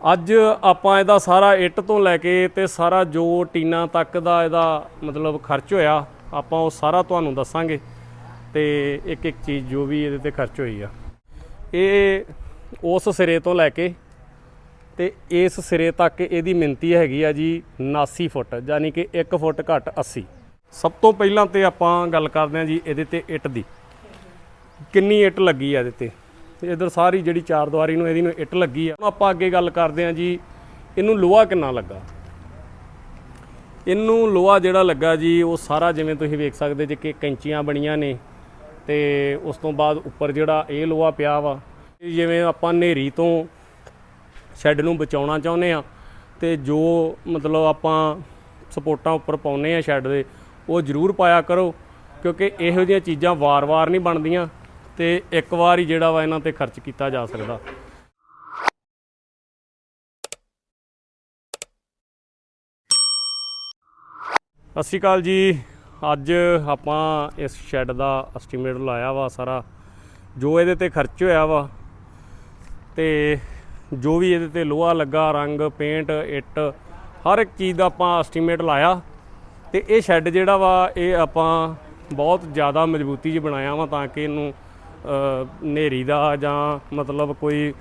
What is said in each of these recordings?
ਅੱਜ ਆਪਾਂ ਇਹਦਾ ਸਾਰਾ ਇੱਟ ਤੋਂ ਲੈ ਕੇ ਤੇ ਸਾਰਾ ਜੋ ਟੀਨਾ ਤੱਕ ਦਾ ਇਹਦਾ ਮਤਲਬ ਖਰਚ ਹੋਇਆ, ਆਪਾਂ ਉਹ ਸਾਰਾ ਤੁਹਾਨੂੰ ਦੱਸਾਂਗੇ। ਤੇ ਇੱਕ ਇੱਕ ਚੀਜ਼ ਜੋ ਵੀ ਇਹਦੇ ਤੇ ਖਰਚ ਹੋਈ ਆ। ਇਹ ਉਸ ਸਿਰੇ ਤੋਂ ਲੈ ਕੇ ਤੇ ਇਸ ਸਿਰੇ ਤੱਕ ਇਹਦੀ ਮਿਣਤੀ ਹੈਗੀ ਆ ਜੀ 79 ਫੁੱਟ ਯਾਨੀ ਕਿ 1 ਫੁੱਟ ਘੱਟ 80 ਸਭ ਤੋਂ ਪਹਿਲਾਂ ਤੇ ਆਪਾਂ ਗੱਲ ਕਰਦੇ ਹਾਂ ਜੀ ਇਹਦੇ ਤੇ ਇੱਟ ਦੀ। ਕਿੰਨੀ ਇੱਟ ਲੱਗੀ ਆ ਇਹਦੇ ਤੇ? ਤੇ ਇਧਰ ਸਾਰੀ ਜਿਹੜੀ ਚਾਰ ਦੀਵਾਰੀ ਨੂੰ ਇਹਦੀ ਨੂੰ ਇੱਟ ਲੱਗੀ ਆ। ਹੁਣ ਆਪਾਂ ਅੱਗੇ ਗੱਲ ਕਰਦੇ ਹਾਂ ਜੀ, ਇਹਨੂੰ ਲੋਹਾ ਕਿੰਨਾ ਲੱਗਾ? ਇਹਨੂੰ ਲੋਹਾ ਜਿਹੜਾ ਲੱਗਾ ਜੀ, ਉਹ ਸਾਰਾ ਜਿਵੇਂ ਤੁਸੀਂ ਵੇਖ ਸਕਦੇ ਜੇ ਕਿ ਕੈਂਚੀਆਂ ਬਣੀਆਂ ਨੇ ਤੇ ਉਸ ਤੋਂ ਬਾਅਦ ਉੱਪਰ ਜਿਹੜਾ ਇਹ ਲੋਹਾ ਪਿਆ ਵਾ ਜਿਵੇਂ ਆਪਾਂ ਹਨੇਰੀ ਤੋਂ ਸ਼ੈੱਡ ਨੂੰ ਬਚਾਉਣਾ ਚਾਹੁੰਦੇ ਆ ਤੇ ਜੋ ਮਤਲਬ ਆਪਾਂ ਸਪੋਰਟਾਂ ਉੱਪਰ ਪਾਉਨੇ ਆ ਸ਼ੈੱਡ ਦੇ, ਉਹ ਜ਼ਰੂਰ ਪਾਇਆ ਕਰੋ ਕਿਉਂਕਿ ਇਹੋ ਜਿਹੀਆਂ ਚੀਜ਼ਾਂ ਵਾਰ-ਵਾਰ ਨਹੀਂ ਬਣਦੀਆਂ। ਤੇ ਇੱਕ ਵਾਰ ਹੀ ਜਿਹੜਾ ਵਾ ਇਹਨਾਂ ਤੇ ਖਰਚ ਕੀਤਾ ਜਾ ਸਕਦਾ। ਸਤਿ ਸ਼੍ਰੀ ਅਕਾਲ ਜੀ। ਅੱਜ ਆਪਾਂ ਇਸ ਸ਼ੈੱਡ ਦਾ ਐਸਟੀਮੇਟ ਲਾਇਆ ਵਾ ਸਾਰਾ। ਜੋ ਇਹਦੇ ਤੇ ਖਰਚ ਹੋਇਆ ਵਾ ਤੇ ਜੋ ਵੀ ਇਹਦੇ ਤੇ ਲੋਹਾ ਲੱਗਾ, ਰੰਗ ਪੇਂਟ ਇੱਟ, ਹਰ ਇੱਕ ਚੀਜ਼ ਦਾ ਆਪਾਂ ਐਸਟੀਮੇਟ ਲਾਇਆ। ਤੇ ਇਹ ਸ਼ੈੱਡ ਜਿਹੜਾ ਵਾ, ਇਹ ਆਪਾਂ ਬਹੁਤ ਜ਼ਿਆਦਾ ਮਜ਼ਬੂਤੀ 'ਚ ਬਣਾਇਆ ਵਾ ਤਾਂ ਕਿ ਇਹਨੂੰ ਅ, ਹਨੇਰੀ ਦਾ ਜਾਂ ਮਤਲਬ ਕੋਈ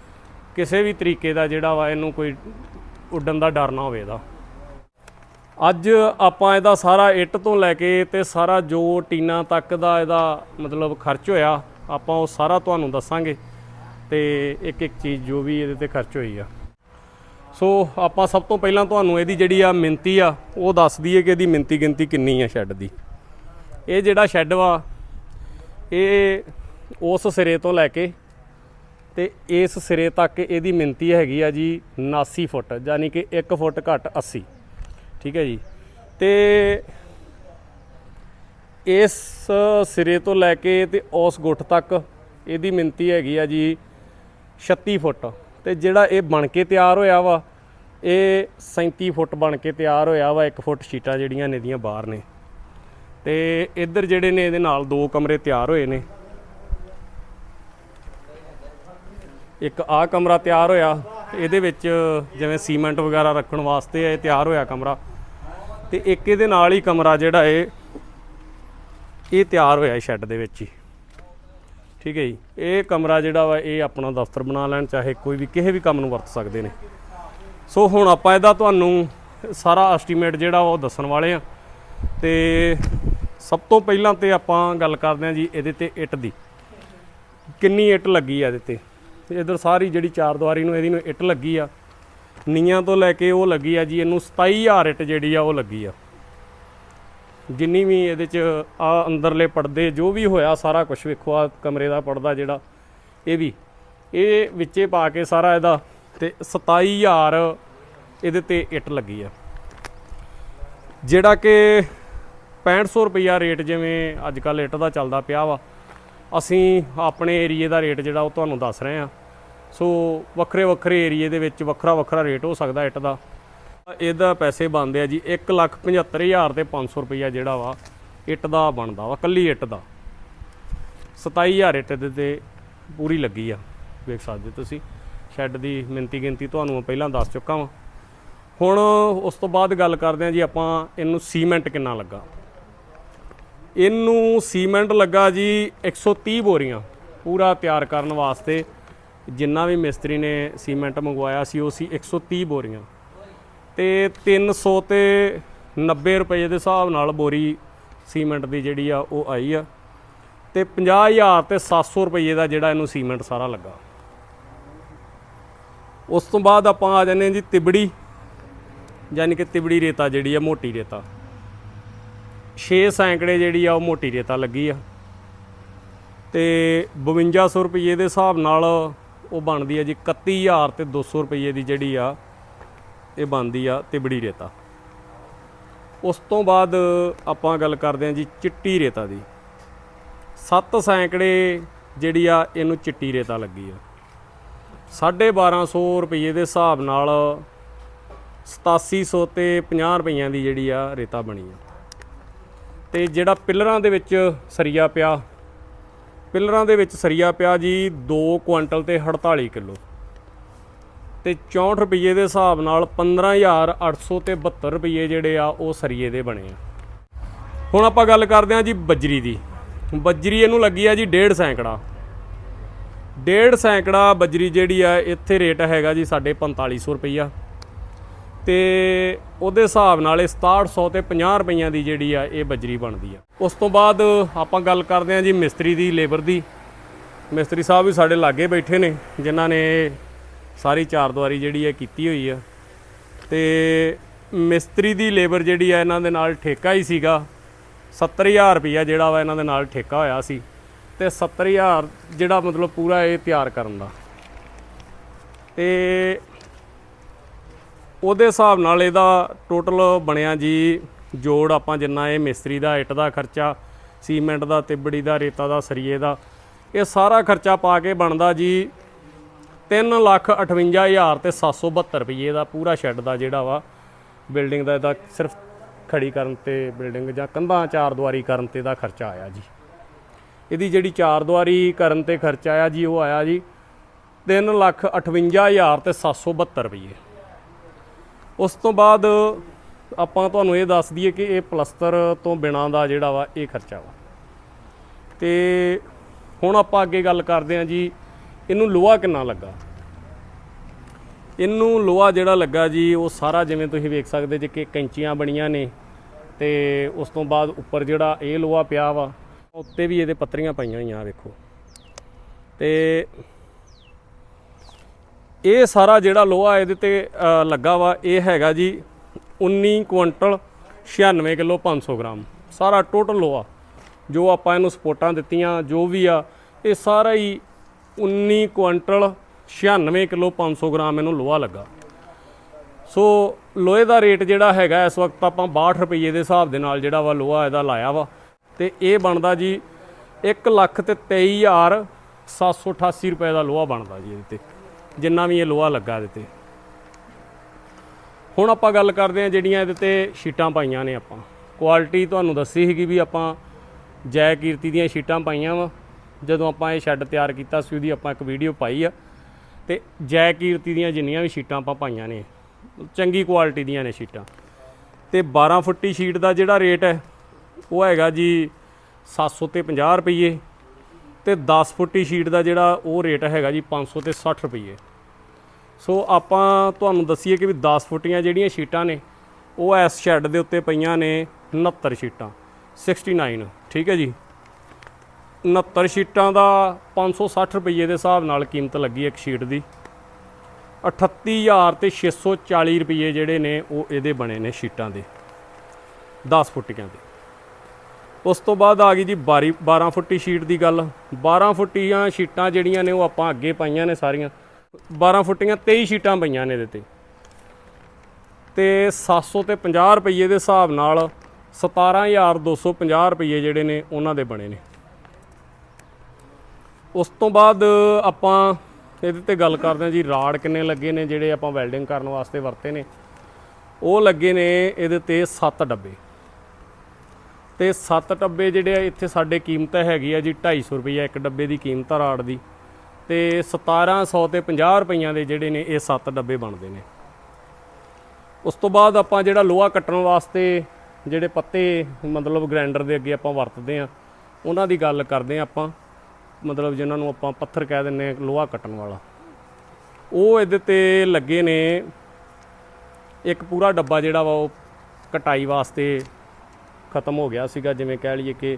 ਕਿਸੇ ਵੀ ਤਰੀਕੇ ਦਾ ਜਿਹੜਾ ਵਾ ਇਹਨੂੰ ਕੋਈ ਉੱਡਣ ਦਾ ਡਰ ਨਾ ਹੋਵੇ ਇਹਦਾ। ਅੱਜ ਆਪਾਂ ਇਹਦਾ ਸਾਰਾ ਇੱਟ ਤੋਂ ਲੈ ਕੇ ਤੇ ਸਾਰਾ ਜੋ ਟੀਨਾ ਤੱਕ ਦਾ ਇਹਦਾ ਮਤਲਬ ਖਰਚ ਹੋਇਆ ਆਪਾਂ ਉਹ ਸਾਰਾ ਤੁਹਾਨੂੰ ਦੱਸਾਂਗੇ ਤੇ ਇੱਕ ਇੱਕ ਚੀਜ਼ ਜੋ ਵੀ ਇਹਦੇ ਤੇ ਖਰਚ ਹੋਈ ਆ। ਸੋ ਆਪਾਂ ਸਭ ਤੋਂ ਪਹਿਲਾਂ ਤੁਹਾਨੂੰ ਇਹਦੀ ਜਿਹੜੀ ਆ ਮਿੰਤੀ ਆ ਉਹ ਦੱਸ ਦਈਏ ਕਿ ਇਹਦੀ ਮਿੰਤੀ ਗਿਣਤੀ ਕਿੰਨੀ ਆ ਸ਼ੈੱਡ ਦੀ। ਇਹ ਜਿਹੜਾ ਸ਼ੈੱਡ ਵਾ ਇਹ ਉਸ ਸਿਰੇ ਤੋਂ ਲੈ ਕੇ ਤੇ ਇਸ ਸਿਰੇ ਤੱਕ ਇਹਦੀ ਮਿੰਤੀ ਹੈਗੀ ਆ ਜੀ 79 ਫੁੱਟ ਯਾਨੀ ਕਿ 1 ਫੁੱਟ ਘੱਟ 80 ਠੀਕ ਹੈ ਜੀ। ਤੇ ਇਸ ਸਿਰੇ ਤੋਂ ਲੈ ਕੇ ਤੇ ਉਸ ਗੁੱਠ ਤੱਕ ਇਹਦੀ ਮਿੰਤੀ ਹੈਗੀ ਆ ਜੀ 36 ਫੁੱਟ। ਤੇ ਜਿਹੜਾ ਇਹ ਬਣ ਕੇ ਤਿਆਰ ਹੋਇਆ ਵਾ, ਇਹ 37 ਫੁੱਟ ਬਣ ਕੇ ਤਿਆਰ ਹੋਇਆ ਵਾ 1 ਫੁੱਟ ਸ਼ੀਟਾਂ ਜਿਹੜੀਆਂ ਨੇ ਦੀਆਂ ਬਾਹਰ ਨੇ। ਤੇ ਇੱਧਰ ਜਿਹੜੇ ਨੇ ਇਹਦੇ ਨਾਲ ਦੋ ਕਮਰੇ ਤਿਆਰ ਹੋਏ ਨੇ। ਇੱਕ ਆਹ ਕਮਰਾ ਤਿਆਰ ਹੋਇਆ ਇਹਦੇ ਵਿੱਚ ਜਿਵੇਂ ਸੀਮੈਂਟ ਵਗੈਰਾ ਰੱਖਣ ਵਾਸਤੇ ਇਹ ਤਿਆਰ ਹੋਇਆ ਕਮਰਾ। ਤੇ ਇੱਕ ਇਹਦੇ ਨਾਲ ਹੀ ਕਮਰਾ ਜਿਹੜਾ ਇਹ ਇਹ ਤਿਆਰ ਹੋਇਆ ਸ਼ੈੱਡ ਦੇ ਵਿੱਚ ਹੀ। ਠੀਕ ਹੈ ਜੀ। ਇਹ ਕਮਰਾ ਜਿਹੜਾ ਵਾ, ਇਹ ਆਪਣਾ ਦਫ਼ਤਰ ਬਣਾ ਲੈਣ, ਚਾਹੇ ਕੋਈ ਵੀ ਕਿਸੇ ਵੀ ਕੰਮ ਨੂੰ ਵਰਤ ਸਕਦੇ ਨੇ। ਸੋ ਹੁਣ ਆਪਾਂ ਇਹਦਾ ਤੁਹਾਨੂੰ ਸਾਰਾ ਐਸਟੀਮੇਟ ਜਿਹੜਾ ਵਾ, ਉਹ ਦੱਸਣ ਵਾਲੇ ਆ ਤੇ ਸਭ ਤੋਂ ਪਹਿਲਾਂ ਤੇ ਆਪਾਂ ਗੱਲ ਕਰਦੇ ਹਾਂ ਜੀ, ਇਹਦੇ ਤੇ ਇੱਟ ਦੀ। ਕਿੰਨੀ ਇੱਟ ਲੱਗੀ ਆ ਇਹਦੇ ਤੇ? ਤੇ ਇਧਰ ਸਾਰੀ ਜਿਹੜੀ ਚਾਰ ਦੀਵਾਰੀ ਨੂੰ ਇਹਦੀ ਨੂੰ ਇੱਟ ਲੱਗੀ ਆ। ਨੀਆਂ ਤੋਂ ਲੈ ਕੇ ਉਹ ਲੱਗੀ ਆ ਜੀ, ਇਹਨੂੰ 27000 ਇੱਟ ਜਿਹੜੀ ਆ ਉਹ ਲੱਗੀ ਆ। ਜਿੰਨੀ ਵੀ ਇਹਦੇ ਚ ਆ ਅੰਦਰਲੇ ਪਰਦੇ, ਜੋ ਵੀ ਹੋਇਆ ਸਾਰਾ ਕੁਝ ਵੇਖੋ, ਆ ਕਮਰੇ ਦਾ ਪਰਦਾ ਜਿਹੜਾ, ਇਹ ਵੀ। ਇਹ ਵਿੱਚੇ ਪਾ ਕੇ ਸਾਰਾ ਇਹਦਾ ਤੇ 27000 ਇਹਦੇ ਤੇ ਇੱਟ ਲੱਗੀ ਆ। ਜਿਹੜਾ ਕਿ 6500 ਰੁਪਈਆ ਰੇਟ ਜਿਵੇਂ ਅੱਜ ਕੱਲ ਇੱਟ ਦਾ ਚੱਲਦਾ ਪਿਆ ਵਾ। ਅਸੀਂ ਆਪਣੇ ਏਰੀਏ ਦਾ ਰੇਟ ਜਿਹੜਾ ਉਹ ਤੁਹਾਨੂੰ ਦੱਸ ਰਹੇ ਹਾਂ। ਸੋ ਵੱਖਰੇ ਵੱਖਰੇ ਏਰੀਏ ਦੇ ਵਿੱਚ ਵੱਖਰਾ ਵੱਖਰਾ ਰੇਟ ਹੋ ਸਕਦਾ ਇੱਟ ਦਾ। ਇਹਦਾ ਪੈਸੇ ਬਣਦੇ ਆ ਜੀ 175000 ਤੇ 500 ਰੁਪਈਆ ਜਿਹੜਾ ਵਾ, ਇੱਟ ਦਾ ਬਣਦਾ ਵਾ, ਕੱਲੀ ਇੱਟ ਦਾ। 27000 ਇੱਟ ਦੇ ਤੇ ਪੂਰੀ ਲੱਗੀ ਆ, ਵੇਖ ਸਕਦੇ ਤੁਸੀਂ। ਸ਼ੈੱਡ ਦੀ ਮਿੰਤੀ ਗਿਣਤੀ ਤੁਹਾਨੂੰ ਪਹਿਲਾਂ ਦੱਸ ਚੁੱਕਾ ਵਾਂ। ਹੁਣ ਉਸ ਤੋਂ ਬਾਅਦ ਗੱਲ ਕਰਦੇ ਹਾਂ ਜੀ ਆਪਾਂ, ਇਹਨੂੰ ਸੀਮੈਂਟ ਕਿੰਨਾ ਲੱਗਾ। ਇਹਨੂੰ ਸੀਮੈਂਟ ਲੱਗਾ ਜੀ 130 ਬੋਰੀਆਂ, ਪੂਰਾ ਤਿਆਰ ਕਰਨ ਵਾਸਤੇ। ਜਿੰਨਾ ਵੀ ਮਿਸਤਰੀ ਨੇ ਸੀਮੈਂਟ ਮੰਗਵਾਇਆ ਸੀ, ਉਹ ਸੀ 130 ਬੋਰੀਆਂ। ਤੇ 300 ਤੇ 90 ਰੁਪਏ ਦੇ ਹਿਸਾਬ ਨਾਲ ਬੋਰੀ ਸੀਮੈਂਟ ਦੀ ਜਿਹੜੀ ਆ, ਉਹ ਆਈ ਆ। ਤੇ 50000 ਤੇ 700 ਰੁਪਏ ਦਾ ਜਿਹੜਾ ਇਹਨੂੰ ਸੀਮੈਂਟ ਸਾਰਾ ਲੱਗਾ। ਉਸ ਤੋਂ ਬਾਅਦ ਆਪਾਂ ਆ ਜਾਂਦੇ ਹਾਂ ਜੀ ਤਿਬੜੀ ਯਾਨੀ ਕਿ ਤਿਬੜੀ ਰੇਤਾ ਜਿਹੜੀ ਆ, ਮੋਟੀ ਰੇਤਾ। 6 ਸੈਂਕੜੇ ਜਿਹੜੀ ਆ ਉਹ ਮੋਟੀ ਰੇਤਾ ਲੱਗੀ ਆ। ਤੇ 5200 ਰੁਪਏ ਦੇ ਹਿਸਾਬ ਨਾਲ ਉਹ ਬਣਦੀ ਆ ਜੀ 31000 ਤੇ 200 ਰੁਪਏ ਦੀ ਜਿਹੜੀ ਆ ਇਹ ਬਣਦੀ ਆ ਤਿਬੜੀ ਰੇਤਾ। ਉਸ ਤੋਂ ਬਾਅਦ ਆਪਾਂ ਗੱਲ ਕਰਦੇ ਹਾਂ ਜੀ ਚਿੱਟੀ ਰੇਤਾ ਦੀ। 7 ਸੈਂਕੜੇ ਜਿਹੜੀ ਆ ਇਹਨੂੰ ਚਿੱਟੀ ਰੇਤਾ ਲੱਗੀ ਆ। 1250 ਰੁਪਏ ਦੇ ਹਿਸਾਬ ਨਾਲ 8700 ਤੇ 50 ਰੁਪਈਆਂ ਦੀ ਜਿਹੜੀ ਆ ਰੇਤਾ ਬਣੀ ਆ। ਤੇ ਜਿਹੜਾ ਪਿਲਰਾਂ ਦੇ ਵਿੱਚ ਸਰੀਆ ਪਿਆ, ਪਿਲਰਾਂ ਦੇ ਵਿੱਚ ਸਰੀਆ ਪਿਆ ਜੀ 2 ਕੁਇੰਟਲ ਤੇ 48 ਕਿਲੋ ਤੇ 64 ਰੁਪਏ ਦੇ ਹਿਸਾਬ ਨਾਲ 15800 ਤੇ 72 ਰੁਪਏ ਜਿਹੜੇ ਆ ਉਹ ਸਰੀਏ ਦੇ ਬਣੇ ਆ। ਹੁਣ ਆਪਾਂ ਗੱਲ ਕਰਦੇ ਹਾਂ ਜੀ ਬਜਰੀ ਦੀ। ਬਜਰੀ ਇਹਨੂੰ ਲੱਗੀ ਆ ਜੀ 1.5 ਸੈਂਕੜਾ। 1.5 ਸੈਂਕੜਾ ਬਜਰੀ ਜਿਹੜੀ ਆ, ਇੱਥੇ ਰੇਟ ਹੈਗਾ ਜੀ ਸਾਡੇ 4500 ਰੁਪਈਆ। ਤੇ ਉਹਦੇ ਹਿਸਾਬ ਨਾਲ ਇਹ 6700 ਤੇ 50 ਰੁਪਈਆਂ ਦੀ ਜਿਹੜੀ ਆ ਇਹ ਬਜਰੀ ਬਣਦੀ ਆ। ਉਸ ਤੋਂ ਬਾਅਦ ਆਪਾਂ ਗੱਲ ਕਰਦੇ ਹਾਂ ਜੀ ਮਿਸਤਰੀ ਦੀ ਲੇਬਰ ਦੀ। ਮਿਸਤਰੀ ਸਾਹਿਬ ਵੀ ਸਾਡੇ ਲਾਗੇ ਬੈਠੇ ਨੇ, ਜਿਨ੍ਹਾਂ ਨੇ ਸਾਰੀ ਚਾਰ ਦੁਆਰੀ ਜਿਹੜੀ ਹੈ ਕੀਤੀ ਹੋਈ ਆ। ਤੇ ਮਿਸਤਰੀ ਦੀ ਲੇਬਰ ਜਿਹੜੀ ਆ ਇਹਨਾਂ ਦੇ ਨਾਲ ਠੇਕਾ ਹੀ ਸੀਗਾ। 70000 ਰੁਪਈਆ ਜਿਹੜਾ ਵਾ ਇਹਨਾਂ ਦੇ ਨਾਲ ਠੇਕਾ ਹੋਇਆ ਸੀ। ਤੇ 70000 ਜਿਹੜਾ ਮਤਲਬ ਪੂਰਾ ਇਹ ਤਿਆਰ ਕਰਨ ਦਾ। ਤੇ ਉਹਦੇ ਹਿਸਾਬ ਨਾਲ ਇਹਦਾ ਟੋਟਲ ਬਣਿਆ ਜੀ ਜੋੜ ਆਪਾਂ ਜਿੰਨਾ ਇਹ ਮਿਸਤਰੀ ਦਾ ਇੱਟ ਦਾ ਖਰਚਾ, ਸੀਮੈਂਟ ਦਾ, ਤਿਬੜੀ ਦਾ, ਰੇਤਾ ਦਾ, ਸਰੀਏ ਦਾ, ਇਹ ਸਾਰਾ ਖਰਚਾ ਪਾ ਕੇ ਬਣਦਾ ਜੀ 358000 ਤੇ 772 ਰੁਪਏ ਦਾ ਪੂਰਾ ਸ਼ੈੱਡ ਦਾ ਜਿਹੜਾ ਵਾ ਬਿਲਡਿੰਗ ਦਾ ਇਹਦਾ ਸਿਰਫ ਖੜੀ ਕਰਨ ਤੇ ਬਿਲਡਿੰਗ ਜਾਂ ਕੰਧਾਂ ਚਾਰ ਦੁਆਰੀ ਕਰਨ ਤੇ ਦਾ ਖਰਚਾ ਆਇਆ ਜੀ। ਇਹਦੀ ਜਿਹੜੀ ਚਾਰ ਦੁਆਰੀ ਕਰਨ ਤੇ ਖਰਚਾ ਆਇਆ ਜੀ, ਉਹ ਆਇਆ ਜੀ 358000 ਤੇ 772 ਰੁਪਏ ਉਸ ਤੋਂ ਬਾਅਦ ਆਪਾਂ ਤੁਹਾਨੂੰ ਇਹ ਦੱਸ ਦਈਏ ਕਿ ਇਹ ਪਲਸਤਰ ਤੋਂ ਬਿਨਾਂ ਦਾ ਜਿਹੜਾ ਵਾ, ਇਹ ਖਰਚਾ ਵਾ। ਤੇ ਹੁਣ ਆਪਾਂ ਅੱਗੇ ਗੱਲ ਕਰਦੇ ਹਾਂ ਜੀ, ਇਹਨੂੰ ਲੋਹਾ ਕਿੰਨਾ ਲੱਗਾ? ਇਹਨੂੰ ਲੋਹਾ ਜਿਹੜਾ ਲੱਗਾ ਜੀ, ਉਹ ਸਾਰਾ ਜਿਵੇਂ ਤੁਸੀਂ ਵੇਖ ਸਕਦੇ ਜੇ ਕਿ ਕੈਂਚੀਆਂ ਬਣੀਆਂ ਨੇ, ਤੇ ਉਸ ਤੋਂ ਬਾਅਦ ਉੱਪਰ ਜਿਹੜਾ ਇਹ ਲੋਹਾ ਪਿਆ ਵਾ ਉੱਤੇ ਵੀ ਇਹਦੇ ਪੱਤਰੀਆਂ ਪਾਈਆਂ ਹੋਈਆਂ ਆ ਵੇਖੋ। ਤੇ ਇਹ ਸਾਰਾ ਜਿਹੜਾ ਲੋਹਾ ਇਹਦੇ ਤੇ ਲੱਗਾ ਵਾ, ਇਹ ਹੈਗਾ ਜੀ 19 ਕੁਇੰਟਲ 96 ਕਿਲੋ 500 ਗ੍ਰਾਮ। ਸਾਰਾ ਟੋਟਲ ਲੋਹਾ, ਜੋ ਆਪਾਂ ਇਹਨੂੰ ਸਪੋਰਟਾਂ ਦਿੱਤੀਆਂ, ਜੋ ਵੀ ਆ, ਇਹ ਸਾਰਾ ਹੀ 19 ਕੁਇੰਟਲ 96 ਕਿਲੋ 500 ਗ੍ਰਾਮ ਇਹਨੂੰ ਲੋਹਾ ਲੱਗਾ। ਸੋ ਲੋਹੇ ਦਾ ਰੇਟ ਜਿਹੜਾ ਹੈਗਾ, ਇਸ ਵਕਤ ਆਪਾਂ 62 ਰੁਪਏ ਦੇ ਹਿਸਾਬ ਦੇ ਨਾਲ ਜਿਹੜਾ ਵਾ ਲੋਹਾ ਇਹਦਾ ਲਾਇਆ ਵਾ। ਤੇ ਇਹ ਬਣਦਾ ਜੀ 1 ਲੱਖ ਤੇ 23000 788 ਰੁਪਏ ਦਾ ਲੋਹਾ ਬਣਦਾ ਜੀ ਇਹਦੇ ਤੇ। ਜਿੰਨਾ ਵੀ ਇਹ ਲੋਹਾ ਲੱਗਾ ਇਹਦੇ ਤੇ। ਹੁਣ ਆਪਾਂ ਗੱਲ ਕਰਦੇ ਹਾਂ ਜਿਹੜੀਆਂ ਇਹਦੇ ਤੇ ਸ਼ੀਟਾਂ ਪਾਈਆਂ ਨੇ ਆਪਾਂ। ਕੁਆਲਿਟੀ ਤੁਹਾਨੂੰ ਦੱਸੀ ਸੀਗੀ ਵੀ ਆਪਾਂ ਜੈ ਕੀਰਤੀ ਦੀਆਂ ਸ਼ੀਟਾਂ ਪਾਈਆਂ ਵਾ। ਜਦੋਂ ਆਪਾਂ ਇਹ ਸ਼ੈੱਡ ਤਿਆਰ ਕੀਤਾ ਸੀ, ਉਹਦੀ ਆਪਾਂ ਇੱਕ ਵੀਡੀਓ ਪਾਈ ਆ। ਤੇ ਜੈ ਕੀਰਤੀ ਦੀਆਂ ਜਿੰਨੀਆਂ ਵੀ ਸ਼ੀਟਾਂ ਆਪਾਂ ਪਾਈਆਂ ਨੇ, ਚੰਗੀ ਕੁਆਲਿਟੀ ਦੀਆਂ ਨੇ ਸ਼ੀਟਾਂ। ਤੇ 12 ਫੁੱਟੀ ਸ਼ੀਟ ਦਾ ਜਿਹੜਾ ਰੇਟ ਹੈ, ਉਹ ਹੈਗਾ ਜੀ 700 ਤੇ 50 ਰੁਪਏ ਤੇ 10 ਫੁੱਟੀ ਸ਼ੀਟ ਦਾ ਜਿਹੜਾ ਉਹ ਰੇਟ ਹੈਗਾ ਜੀ 500 ਤੇ 60 ਰੁਪਏ ਸੋ ਆਪਾਂ ਤੁਹਾਨੂੰ ਦੱਸੀਏ ਕਿ ਵੀ 10 ਫੁੱਟੀਆਂ ਜਿਹੜੀਆਂ ਸ਼ੀਟਾਂ ਨੇ, ਉਹ ਇਸ ਸ਼ੈੱਡ ਦੇ ਉੱਤੇ ਪਈਆਂ ਨੇ 69 ਸ਼ੀਟਾਂ 69 ਠੀਕ ਹੈ ਜੀ? 69 ਸ਼ੀਟਾਂ ਦਾ 560 ਰੁਪਏ ਦੇ ਹਿਸਾਬ ਨਾਲ ਕੀਮਤ ਲੱਗੀ ਇੱਕ ਸ਼ੀਟ ਦੀ। 38000 ਤੇ 640 ਰੁਪਏ ਜਿਹੜੇ ਨੇ, ਉਹ ਇਹਦੇ ਬਣੇ ਨੇ ਸ਼ੀਟਾਂ ਦੇ 10 ਫੁੱਟੀਆਂ ਦੇ। ਉਸ ਤੋਂ ਬਾਅਦ ਆ ਗਈ ਜੀ 12 12 ਫੁੱਟੀ ਸ਼ੀਟ ਦੀ ਗੱਲ। 12 ਫੁੱਟੀਆਂ ਸ਼ੀਟਾਂ ਜਿਹੜੀਆਂ ਨੇ ਉਹ ਆਪਾਂ ਅੱਗੇ ਪਾਈਆਂ ਨੇ ਸਾਰੀਆਂ। 12 ਫੁੱਟੀਆਂ 23 ਸ਼ੀਟਾਂ ਪਈਆਂ ਨੇ ਇਹਦੇ ਤੇ। ਤੇ 700 ਤੇ 50 ਰੁਪਏ ਦੇ ਹਿਸਾਬ ਨਾਲ 17250 ਰੁਪਏ ਜਿਹੜੇ ਨੇ ਉਹਨਾਂ ਦੇ ਬਣੇ ਨੇ। ਉਸ ਤੋਂ ਬਾਅਦ ਆਪਾਂ ਇਹਦੇ ਤੇ ਗੱਲ ਕਰਦੇ ਹਾਂ ਜੀ, ਰਾੜ ਕਿੰਨੇ ਲੱਗੇ ਨੇ ਜਿਹੜੇ ਆਪਾਂ ਵੈਲਡਿੰਗ ਕਰਨ ਵਾਸਤੇ ਵਰਤੇ ਨੇ। ਉਹ ਲੱਗੇ ਨੇ ਇਹਦੇ ਤੇ 7 ਡੱਬੇ। ਤੇ 7 ਡੱਬੇ ਜਿਹੜੇ ਆ, ਇੱਥੇ ਸਾਡੇ ਕੀਮਤ ਹੈਗੀ ਆ ਜੀ 250 ਰੁਪਏ ਇੱਕ ਡੱਬੇ ਦੀ ਕੀਮਤ ਆ ਰਾੜ ਦੀ। ਤੇ 1700 ਤੇ 50 ਰੁਪਈਆਂ ਦੇ ਜਿਹੜੇ ਨੇ, ਇਹ 7 ਡੱਬੇ ਬਣਦੇ ਨੇ। ਉਸ ਤੋਂ ਬਾਅਦ ਆਪਾਂ ਜਿਹੜਾ ਲੋਹਾ ਕੱਟਣ ਵਾਸਤੇ ਜਿਹੜੇ ਪੱਤੇ, ਮਤਲਬ ਗ੍ਰਾਈਂਡਰ ਦੇ ਅੱਗੇ ਆਪਾਂ ਵਰਤਦੇ ਆ, ਉਹਨਾਂ ਦੀ ਗੱਲ ਕਰਦੇ ਆ ਆਪਾਂ। ਮਤਲਬ ਜਿਨ੍ਹਾਂ ਨੂੰ ਆਪਾਂ ਪੱਥਰ ਕਹਿ ਦਿੰਨੇ ਆ, ਲੋਹਾ ਕੱਟਣ ਵਾਲਾ। ਉਹ ਇਹਦੇ ਤੇ ਲੱਗੇ ਨੇ, ਇੱਕ ਪੂਰਾ ਡੱਬਾ ਜਿਹੜਾ ਵਾ ਉਹ ਕਟਾਈ ਵਾਸਤੇ ਖਤਮ ਹੋ ਗਿਆ ਸੀਗਾ, ਜਿਵੇਂ ਕਹਿ ਲਈਏ ਕਿ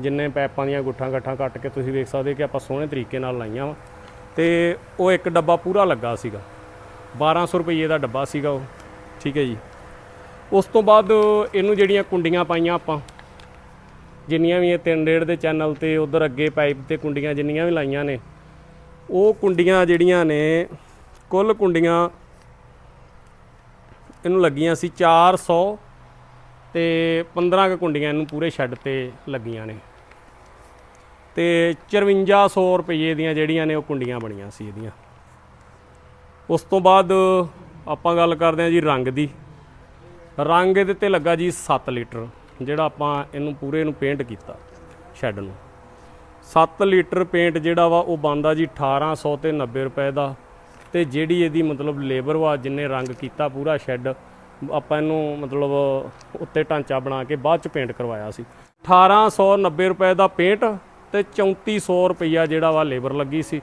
ਜਿੰਨੇ ਪੈਪਾਂ ਦੀਆਂ ਗੁੱਠਾਂ ਗੱਠਾਂ ਕੱਟ ਕੇ ਤੁਸੀਂ ਵੇਖ ਸਕਦੇ ਕਿ ਆਪਾਂ ਸੋਹਣੇ ਤਰੀਕੇ ਨਾਲ ਲਾਈਆਂ ਵਾ। ਤੇ ਉਹ ਇੱਕ ਡੱਬਾ ਪੂਰਾ ਲੱਗਾ ਸੀਗਾ। 1200 ਰੁਪਏ ਦਾ ਡੱਬਾ ਸੀਗਾ ਉਹ। ਠੀਕ ਹੈ ਜੀ। ਉਸ ਤੋਂ ਬਾਅਦ ਇਹਨੂੰ ਜਿਹੜੀਆਂ ਕੁੰਡੀਆਂ ਪਾਈਆਂ ਆਪਾਂ, ਜਿੰਨੀਆਂ ਵੀ ਇਹ ਤਿੰਨ ਡੇਢ ਦੇ ਚੈਨਲ ਤੇ ਉਧਰ ਅੱਗੇ ਪਾਈਪ ਤੇ ਕੁੰਡੀਆਂ ਜਿੰਨੀਆਂ ਵੀ ਲਾਈਆਂ ਨੇ, ਉਹ ਕੁੰਡੀਆਂ ਜਿਹੜੀਆਂ ਨੇ, ਕੁੱਲ ਕੁੰਡੀਆਂ ਇਹਨੂੰ ਲੱਗੀਆਂ ਸੀ 400 ਤੇ 15 ਕੁ ਕੁੰਡੀਆਂ ਇਹਨੂੰ ਪੂਰੇ ਸ਼ੈੱਡ ਤੇ ਲੱਗੀਆਂ ਨੇ। ਤੇ 5400 ਰੁਪਏ ਦੀਆਂ ਜਿਹੜੀਆਂ ਨੇ ਉਹ ਕੁੰਡੀਆਂ ਬਣੀਆਂ ਸੀ ਇਹਦੀਆਂ। ਉਸ ਤੋਂ ਬਾਅਦ ਆਪਾਂ ਗੱਲ ਕਰਦੇ ਹਾਂ ਜੀ ਰੰਗ ਦੀ। ਰੰਗ ਇਹਦੇ ਤੇ ਲੱਗਾ ਜੀ 7 ਲੀਟਰ, ਜਿਹੜਾ ਆਪਾਂ ਇਹਨੂੰ ਪੂਰੇ ਨੂੰ ਪੇਂਟ ਕੀਤਾ ਸ਼ੈੱਡ ਨੂੰ। 7 ਲੀਟਰ ਪੇਂਟ ਜਿਹੜਾ ਵਾ ਉਹ ਬਣਦਾ ਜੀ 1800 ਤੇ 90 ਰੁਪਏ ਦਾ। ਤੇ ਜਿਹੜੀ ਇਹਦੀ ਮਤਲਬ ਲੇਬਰ ਵਾ, ਜਿੰਨੇ ਰੰਗ ਕੀਤਾ ਪੂਰਾ ਸ਼ੈੱਡ ਆਪਾਂ ਇਹਨੂੰ ਮਤਲਬ ਉੱਤੇ ਢਾਂਚਾ ਬਣਾ ਕੇ ਬਾਅਦ ਚ ਪੇਂਟ ਕਰਵਾਇਆ ਸੀ। 1890 ਰੁਪਏ ਦਾ ਪੇਂਟ ਤੇ 3400 ਰੁਪਈਆ ਜਿਹੜਾ ਵਾ ਲੇਬਰ ਲੱਗੀ ਸੀ।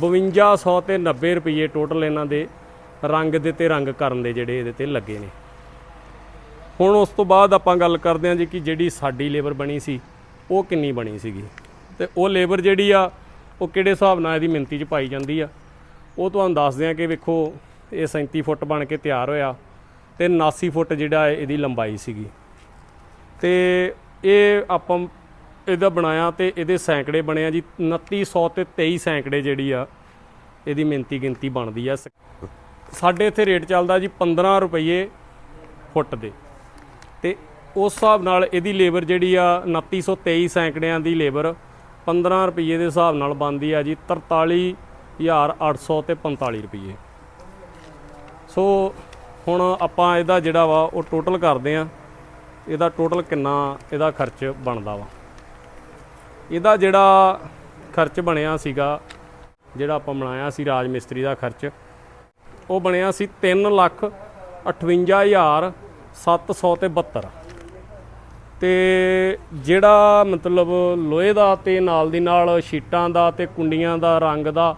5200 ਤੇ 90 ਰੁਪਏ ਟੋਟਲ ਇਹਨਾਂ ਦੇ ਰੰਗ ਦੇ ਤੇ ਰੰਗ ਕਰਨ ਦੇ ਜਿਹੜੇ ਇਹਦੇ ਤੇ ਲੱਗੇ ਨੇ। ਹੁਣ ਉਸ ਤੋਂ ਬਾਅਦ ਆਪਾਂ ਗੱਲ ਕਰਦੇ ਹਾਂ ਜੀ ਕਿ ਜਿਹੜੀ ਸਾਡੀ ਲੇਬਰ ਬਣੀ ਸੀ, ਉਹ ਕਿੰਨੀ ਬਣੀ ਸੀਗੀ। ਤੇ ਉਹ ਲੇਬਰ ਜਿਹੜੀ ਆ, ਉਹ ਕਿਹੜੇ ਹਿਸਾਬ ਨਾਲ ਇਹਦੀ ਮਿੰਤੀ 'ਚ ਪਾਈ ਜਾਂਦੀ ਆ? ਉਹ ਤੁਹਾਨੂੰ ਦੱਸਦੇ ਆ ਕਿ ਵੇਖੋ, ਇਹ 37 ਫੁੱਟ ਬਣ ਕੇ ਤਿਆਰ ਹੋਇਆ। ਤੇ 79 ਫੁੱਟ ਜਿਹੜਾ ਇਹਦੀ ਲੰਬਾਈ ਸੀਗੀ। ਤੇ ਇਹ ਆਪਾਂ ਇਹਦਾ ਬਣਾਇਆ ਤੇ ਇਹਦੇ ਸੈਂਕੜੇ ਬਣੇ ਆ ਜੀ 2900 ਤੇ 23 ਸੈਂਕੜੇ ਜਿਹੜੀ ਆ, ਇਹਦੀ ਮਿੰਤੀ ਗਿਣਤੀ ਬਣਦੀ ਆ। ਸਾਡੇ ਇੱਥੇ ਰੇਟ ਚੱਲਦਾ ਜੀ 15 ਰੁਪਏ ਫੁੱਟ ਦੇ। ਤੇ ਉਸ ਹਿਸਾਬ ਨਾਲ ਇਹਦੀ ਲੇਬਰ ਜਿਹੜੀ ਆ 2923 ਸੈਂਕੜਿਆਂ ਦੀ ਲੇਬਰ 15 ਰੁਪਏ ਦੇ ਹਿਸਾਬ ਨਾਲ ਬਣਦੀ ਆ ਜੀ 43800 ਤੇ 45 ਰੁਪਏ ਸੋ ਹੁਣ ਆਪਾਂ ਇਹਦਾ ਜਿਹੜਾ ਵਾ, ਉਹ ਟੋਟਲ ਕਰਦੇ ਆ। ਇਹਦਾ ਟੋਟਲ ਕਿੰਨਾ, ਇਹਦਾ ਖਰਚ ਬਣਦਾ ਵਾ। ਇਹਦਾ ਜਿਹੜਾ ਖਰਚ ਬਣਿਆ ਸੀਗਾ, ਜਿਹੜਾ ਆਪਾਂ ਬਣਾਇਆ ਸੀ ਰਾਜ ਮਿਸਤਰੀ ਦਾ ਖਰਚ, ਉਹ ਬਣਿਆ ਸੀ 3 ਲੱਖ 58700 ਤੇ 72 ਤੇ ਜਿਹੜਾ ਮਤਲਬ ਲੋਹੇ ਦਾ ਤੇ ਨਾਲ ਦੀ ਨਾਲ ਸ਼ੀਟਾਂ ਦਾ ਤੇ ਕੁੰਡੀਆਂ ਦਾ, ਰੰਗ ਦਾ,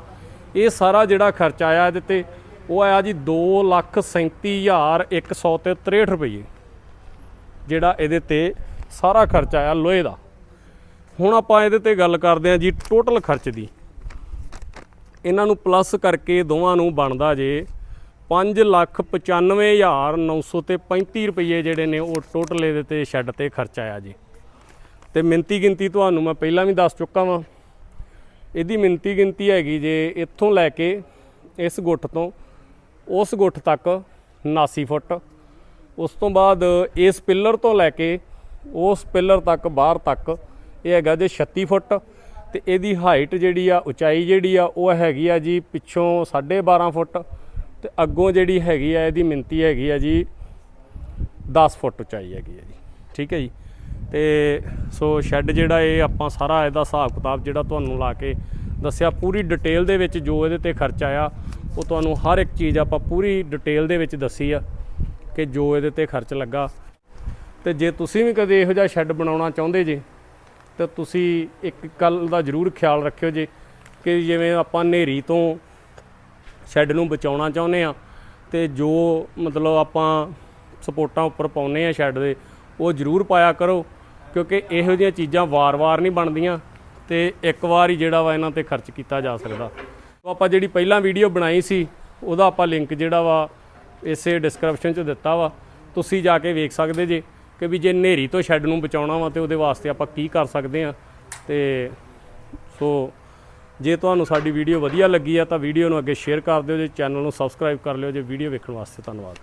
ਇਹ ਸਾਰਾ ਜਿਹੜਾ ਖਰਚ ਆਇਆ ਇਹਦੇ ਤੇ ਉਹ ਆਇਆ ਜੀ 237163 ਤੇ 63 ਰੁਪਏ ਜਿਹੜਾ ਇਹਦੇ ਤੇ ਸਾਰਾ ਖਰਚ ਆਇਆ ਲੋਹੇ ਦਾ। ਹੁਣ ਆਪਾਂ ਇਹਦੇ ਤੇ ਗੱਲ ਕਰਦੇ ਹਾਂ ਜੀ ਟੋਟਲ ਖਰਚ ਦੀ। ਇਹਨਾਂ ਨੂੰ ਪਲੱਸ ਕਰਕੇ ਦੋਵਾਂ ਨੂੰ ਬਣਦਾ ਜੇ 595900 ਤੇ 35 ਰੁਪਏ ਜਿਹੜੇ ਨੇ ਉਹ ਟੋਟਲ ਇਹਦੇ ਤੇ ਸ਼ੈੱਡ ਤੇ ਖਰਚ ਆਇਆ ਜੀ। ਤੇ ਮਿੰਤੀ ਗਿਣਤੀ ਤੁਹਾਨੂੰ ਮੈਂ ਪਹਿਲਾਂ ਵੀ ਦੱਸ ਚੁੱਕਾ ਵਾਂ। ਇਹਦੀ ਮਿੰਤੀ ਗਿਣਤੀ ਹੈਗੀ ਜੇ ਇੱਥੋਂ ਲੈ ਕੇ ਇਸ ਗੁੱਠ ਤੋਂ ਉਸ ਗੁੱਠ ਤੱਕ 79 ਫੁੱਟ। ਉਸ ਤੋਂ ਬਾਅਦ ਇਸ ਪਿੱਲਰ ਤੋਂ ਲੈ ਕੇ ਉਸ ਪਿੱਲਰ ਤੱਕ ਬਾਹਰ ਤੱਕ ਇਹ ਹੈਗਾ ਜੇ 36 ਫੁੱਟ ਤੇ ਇਹਦੀ ਹਾਈਟ ਜਿਹੜੀ ਆ, ਉਚਾਈ ਜਿਹੜੀ ਆ, ਉਹ ਹੈਗੀ ਆ ਜੀ ਪਿੱਛੋਂ 12.5 ਫੁੱਟ ਤੇ ਅੱਗੋਂ ਜਿਹੜੀ ਹੈਗੀ ਆ, ਇਹਦੀ ਮਿੰਤੀ ਹੈਗੀ ਆ ਜੀ 10 ਫੁੱਟ ਉਚਾਈ ਹੈਗੀ ਆ ਜੀ। ਠੀਕ ਹੈ ਜੀ? ਤੇ ਸੋ ਸ਼ੈੱਡ ਜਿਹੜਾ ਇਹ ਆਪਾਂ ਸਾਰਾ ਇਹਦਾ ਹਿਸਾਬ ਕਿਤਾਬ ਜਿਹੜਾ ਤੁਹਾਨੂੰ ਲਾ ਕੇ ਦੱਸਿਆ, ਪੂਰੀ ਡਿਟੇਲ ਦੇ ਵਿੱਚ ਜੋ ਇਹਦੇ ਤੇ ਖਰਚਾ ਆ ਉਹ ਤੁਹਾਨੂੰ ਹਰ ਇੱਕ ਚੀਜ਼ ਆਪਾਂ ਪੂਰੀ ਡਿਟੇਲ ਦੇ ਵਿੱਚ ਦੱਸੀ ਆ ਕਿ ਜੋ ਇਹਦੇ ਤੇ ਖਰਚ ਲੱਗਾ। ਤੇ ਜੇ ਤੁਸੀਂ ਵੀ ਕਦੇ ਇਹੋ ਜਿਹਾ ਸ਼ੈੱਡ ਬਣਾਉਣਾ ਚਾਹੁੰਦੇ ਜੇ, ਤਾਂ ਤੁਸੀਂ ਇੱਕ ਗੱਲ ਦਾ ਜ਼ਰੂਰ ਖਿਆਲ ਰੱਖਿਓ ਜੇ ਕਿ ਜਿਵੇਂ ਆਪਾਂ ਹਨੇਰੀ ਤੋਂ ਸ਼ੈੱਡ ਨੂੰ ਬਚਾਉਣਾ ਚਾਹੁੰਦੇ ਆ, ਤੇ ਜੋ ਮਤਲਬ ਆਪਾਂ ਸਪੋਰਟਾਂ ਉੱਪਰ ਪਾਉਨੇ ਆ ਸ਼ੈੱਡ ਦੇ, ਉਹ ਜ਼ਰੂਰ ਪਾਇਆ ਕਰੋ, ਕਿਉਂਕਿ ਇਹੋ ਜਿਹੀਆਂ ਚੀਜ਼ਾਂ ਵਾਰ-ਵਾਰ ਨਹੀਂ ਬਣਦੀਆਂ ਤੇ ਇੱਕ ਵਾਰ ਹੀ ਜਿਹੜਾ ਵਾ ਇਹਨਾਂ ਤੇ ਖਰਚ ਕੀਤਾ ਜਾ ਸਕਦਾ। ਆਪਾਂ ਜਿਹੜੀ ਪਹਿਲਾਂ ਵੀਡੀਓ ਬਣਾਈ ਸੀ, ਉਹਦਾ ਆਪਾਂ ਲਿੰਕ ਜਿਹੜਾ ਵਾ ਇਸੇ ਡਿਸਕ੍ਰਿਪਸ਼ਨ 'ਚ ਦਿੱਤਾ ਵਾ। ਤੁਸੀਂ ਜਾ ਕੇ ਵੇਖ ਸਕਦੇ ਜੇ ਕਿ ਵੀ ਜੇ ਹਨੇਰੀ ਤੋਂ ਸ਼ੈੱਡ ਨੂੰ ਬਚਾਉਣਾ ਵਾ ਤੇ ਉਹਦੇ ਵਾਸਤੇ ਆਪਾਂ ਕੀ ਕਰ ਸਕਦੇ ਆ। ਤੇ ਸੋ ਜੇ ਤੁਹਾਨੂੰ ਸਾਡੀ ਵੀਡੀਓ ਵਧੀਆ ਲੱਗੀ ਆ ਤਾਂ ਵੀਡੀਓ ਨੂੰ ਅੱਗੇ ਸ਼ੇਅਰ ਕਰ ਦਿਓ, ਜੇ ਚੈਨਲ ਨੂੰ ਸਬਸਕ੍ਰਾਈਬ ਕਰ ਲਿਓ, ਜੇ ਵੀਡੀਓ ਵੇਖਣ ਵਾਸਤੇ ਧੰਨਵਾਦ।